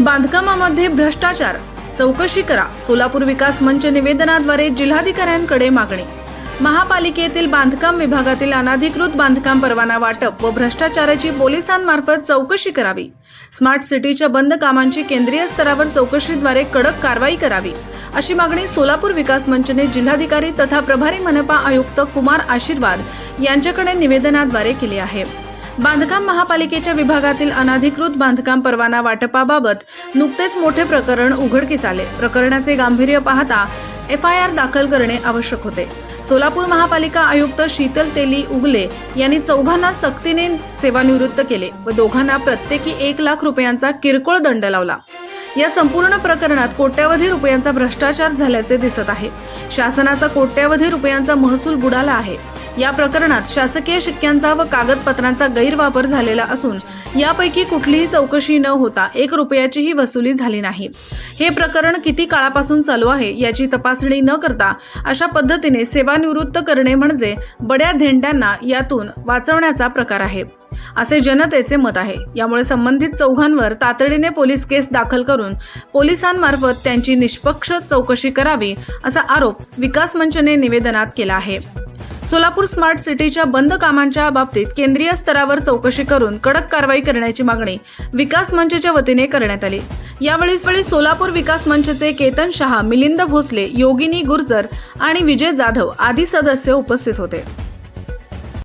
बांधकामामध्ये भ्रष्टाचार. चौकशी करा. सोलापूर विकास मंच निवेदनाद्वारे जिल्हाधिकाऱ्यांकडे मागणी. महापालिकेतील बांधकाम विभागातील अनाधिकृत बांधकाम परवाना वाटप व भ्रष्टाचाराची पोलिसांमार्फत चौकशी करावी. स्मार्ट सिटीच्या बंद कामांची केंद्रीय स्तरावर चौकशीद्वारे कडक कारवाई करावी. अशी मागणी सोलापूर विकास मंचने जिल्हाधिकारी तथा प्रभारी मनपा आयुक्त कुमार आशीर्वाद यांच्याकडे निवेदनाद्वारे केली आहे. बांधकाम महापालिकेच्या विभागातील अनाधिकृत बांधकाम परवाना वाटपाबाबत नुकतेच मोठे प्रकरण उघडकीस आले. प्रकरणाचे गांभीर्य पाहता एफ आय आर दाखल करणे आवश्यक होते. सोलापूर महापालिका आयुक्त शीतल तेली उगले यांनी चौघांना सक्तीने सेवानिवृत्त केले व दोघांना प्रत्येकी एक लाख रुपयांचा किरकोळ दंड लावला. या संपूर्ण प्रकरणात कोट्यावधी रुपयांचा भ्रष्टाचार झाल्याचे दिसत आहे. शासनाचा कोट्यावधी रुपयांचा महसूल बुडाला आहे. या प्रकरणात शासकीय शिक्क्यांचा व कागदपत्रांचा गैरवापर झालेला असून यापैकी कुठलीही चौकशी न होता एक रुपयाचीही वसुली झाली नाही. हे प्रकरण किती काळापासून चालू आहे याची तपासणी न करता अशा पद्धतीने सेवानिवृत्त करणे म्हणजे बड्या धेंड्यांना यातून वाचवण्याचा प्रकार आहे. असे जनतेचे मत आहे. यामुळे संबंधित चौघांवर तातडीने पोलीस केस दाखल करून पोलिसांमार्फत त्यांची निष्पक्ष चौकशी करावी असा आरोप विकास मंचने निवेदनात केला आहे. सोलापूर स्मार्ट सिटीच्या बंद कामांच्या बाबतीत केंद्रीय स्तरावर चौकशी करून कडक कारवाई करण्याची मागणी विकास मंचच्या वतीने करण्यात आली. यावेळी वेळी सोलापूर विकास मंचचे केतन शहा मिलिंद भोसले योगिनी गुर्जर आणि विजय जाधव आदी सदस्य उपस्थित होते.